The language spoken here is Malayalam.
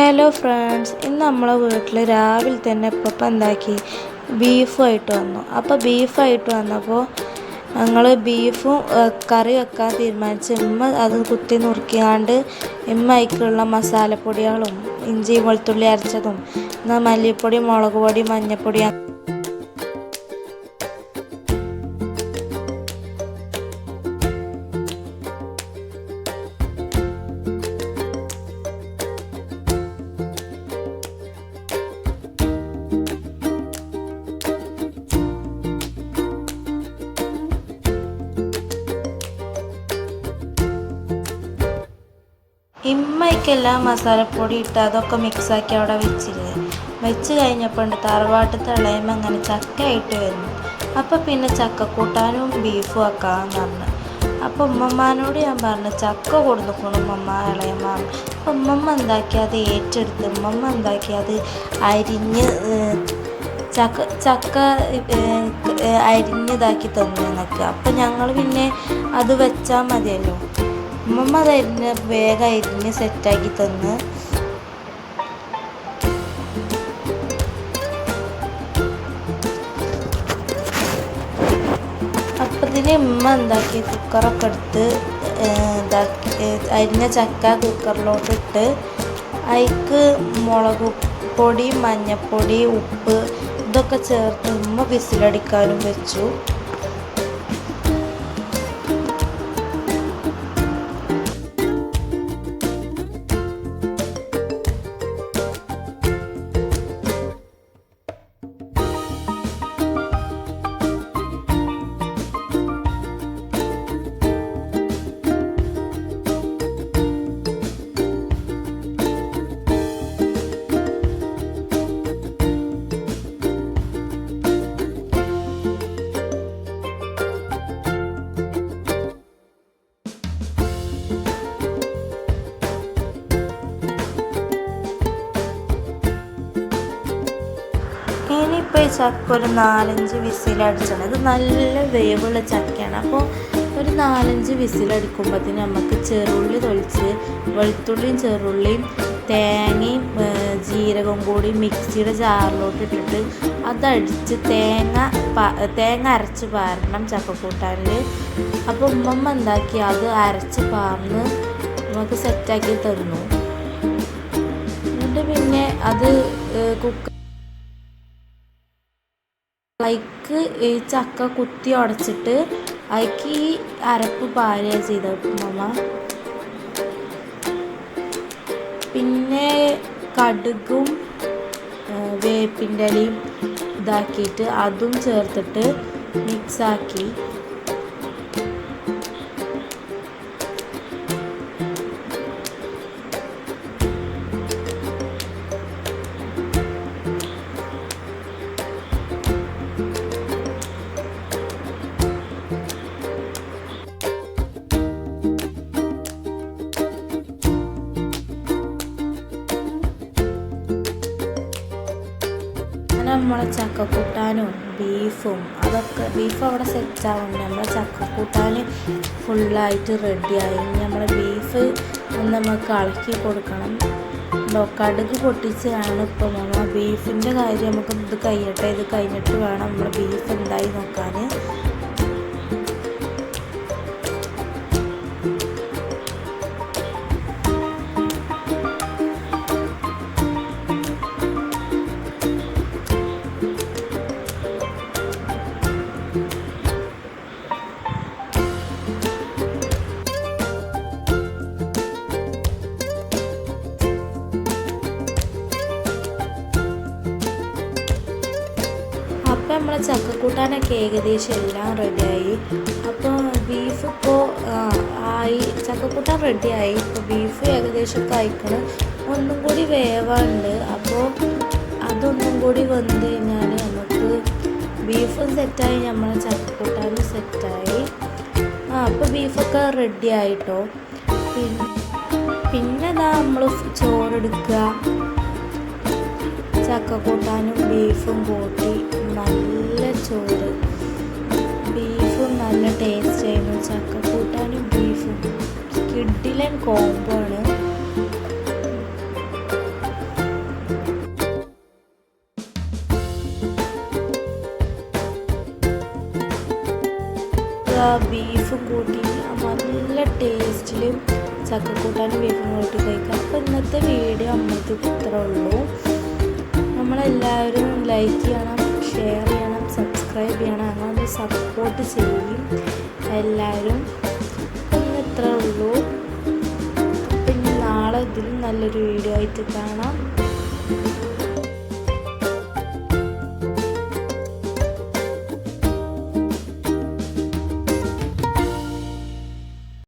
ഹലോ ഫ്രണ്ട്സ് ഇന്ന് നമ്മളെ വീട്ടിൽ രാവിലെ തന്നെ ഇപ്പം എന്താക്കി? ബീഫായിട്ട് വന്നു. അപ്പോൾ ബീഫായിട്ട് വന്നപ്പോൾ ഞങ്ങൾ ബീഫും കറി വെക്കാൻ തീരുമാനിച്ച് ഇമ്മ അത് കുത്തി നുറുക്കിയാണ്ട് ഇമ്മ അതിക്കുള്ള മസാലപ്പൊടികളും ഇഞ്ചി വെളുത്തുള്ളി അരച്ചതും എന്നാൽ മല്ലിപ്പൊടി മുളക് പൊടി മഞ്ഞൾപ്പൊടി ഇമ്മയ്ക്കെല്ലാം മസാലപ്പൊടി ഇട്ട് അതൊക്കെ മിക്സാക്കി അവിടെ വെച്ചില്ലേ വെച്ച് കഴിഞ്ഞപ്പോൾ ഉണ്ട് തറവാട്ട് തളയുമ്പോൾ അങ്ങനെ ചക്കയായിട്ട് വരുന്നു. അപ്പോൾ പിന്നെ ചക്കക്കൂട്ടാനും ബീഫും ആക്കാമെന്ന് പറഞ്ഞു അപ്പോൾ ഉമ്മമ്മാനോട് ഞാൻ പറഞ്ഞു ചക്ക കൊടുത്തുക്കണം ഉമ്മമ്മ ഇളയമ്മ അപ്പോൾ ഉമ്മമ്മ എന്താക്കി? അത് ഏറ്റെടുത്ത് ഉമ്മമ്മ എന്താക്കി? അത് അരിഞ്ഞ് ചക്ക ചക്ക അരിഞ്ഞതാക്കി തന്നു ഞങ്ങൾക്ക് അപ്പം ഞങ്ങൾ പിന്നെ അത് വെച്ചാൽ മതിയല്ലോ. ഉമ്മമ്മ തരുന്ന വേഗം അരിഞ്ഞ് സെറ്റാക്കി തന്ന്. അപ്പത്തിന് ഉമ്മ എന്താക്കി? കുക്കറൊക്കെ എടുത്ത് അരിഞ്ഞ ചക്ക കുക്കറിലോട്ട് ഇട്ട് അതിക്ക് മുളക് പൊടി മഞ്ഞപ്പൊടി ഉപ്പ് ഇതൊക്കെ ചേർത്ത് ഉമ്മ വിസിലടിക്കാനും വെച്ചു. ഇനിയിപ്പോൾ ഈ ചക്ക ഒരു നാലഞ്ച് വിസിലടിച്ചാണ് ഇത് നല്ല വേവുള്ള ചക്കയാണ്. അപ്പോൾ ഒരു നാലഞ്ച് വിസിലടിക്കുമ്പോഴത്തേന് നമുക്ക് ചെറുള്ളി തൊളിച്ച് വെളുത്തുള്ളിയും ചെറുള്ളിയും തേങ്ങയും ജീരകവും കൂടി മിക്സിയുടെ ജാറിലോട്ട് ഇട്ടിട്ട് അതടിച്ച് തേങ്ങ തേങ്ങ അരച്ച് പാരണം ചക്കക്കൂട്ടാനിൽ അപ്പോൾ ഉമ്മമ്മ എന്താക്കി? അത് അരച്ച് പാർന്ന് നമുക്ക് സെറ്റാക്കി തന്നു എന്നിട്ട് പിന്നെ അത് കുക്ക് അതിക്ക് ഈ ചക്ക കുത്തി ഉടച്ചിട്ട് അതിക്ക് ഈ അരപ്പ് പാരുക ചെയ്ത ഉമ്മ പിന്നെ കടുകും വേപ്പിന്റെ ഇലയും ഇതാക്കിയിട്ട് അതും ചേർത്തിട്ട് മിക്സാക്കി അങ്ങനെ നമ്മളെ ചക്കക്കൂട്ടാനും ബീഫും അതൊക്കെ ബീഫ് അവിടെ സെറ്റ് ആവുന്നുണ്ട് നമ്മളെ ചക്കക്കൂട്ടാൻ ഫുള്ളായിട്ട് റെഡിയായി ഇനി നമ്മളെ ബീഫ് ഒന്ന് നമുക്ക് ഇളക്കി കൊടുക്കണം. കടുക് പൊട്ടിച്ചാണ് ഇപ്പോൾ നമ്മൾ ബീഫിന്റെ കാര്യം നമുക്ക് ഇത് കഴിയട്ടെ. ഇത് കഴിഞ്ഞിട്ട് വേണം നമ്മൾ ബീഫ് എന്തായി നോക്കാൻ. അപ്പം നമ്മളെ ചക്കക്കൂട്ടാനൊക്കെ ഏകദേശം എല്ലാം റെഡിയായി അപ്പോൾ ബീഫ് ഇപ്പോൾ ആയി. ചക്കക്കൂട്ടാൻ റെഡിയായി ഇപ്പോൾ ബീഫ് ഏകദേശം കഴിക്കണം ഒന്നും കൂടി വേവാണ്ട്. അപ്പോൾ അതൊന്നും കൂടി വന്നു കഴിഞ്ഞാൽ നമുക്ക് ബീഫും സെറ്റായി നമ്മളെ ചക്കക്കൂട്ടാനും സെറ്റായി ആ അപ്പോൾ ബീഫൊക്കെ റെഡി ആയിട്ടോ. പിന്നെ പിന്നെ നമ്മൾ ചോറെടുക്കുക ചക്കക്കൂട്ടാനും ബീഫും കൂട്ടി നല്ല ചോറ്. ബീഫും നല്ല ടേസ്റ്റ് ആയിരുന്നു. ചക്കക്കൂട്ടാനും ബീഫും. കിഡിലൻ കോംബോ ആണ്. ബീഫും കൂട്ടി നല്ല ടേസ്റ്റിലും ചക്കക്കൂട്ടാനും ബീഫും കൂട്ടി കഴിക്കാം. അപ്പോൾ ഇന്നത്തെ വീഡിയോ നമ്മൾക്ക് ഇത്ര ഉള്ളൂ. നമ്മളെല്ലാവരും ലൈക്ക് ചെയ്യണം ഷെയർ ചെയ്യണം സബ്സ്ക്രൈബ് ചെയ്യണം അങ്ങനെ സപ്പോർട്ട് ചെയ്യും എല്ലാവരും. ഇന്ന് ഇത്ര ഉള്ളൂ. അപ്പം നാളെ ഇതിലും നല്ലൊരു വീഡിയോ ആയിട്ട് കാണാം.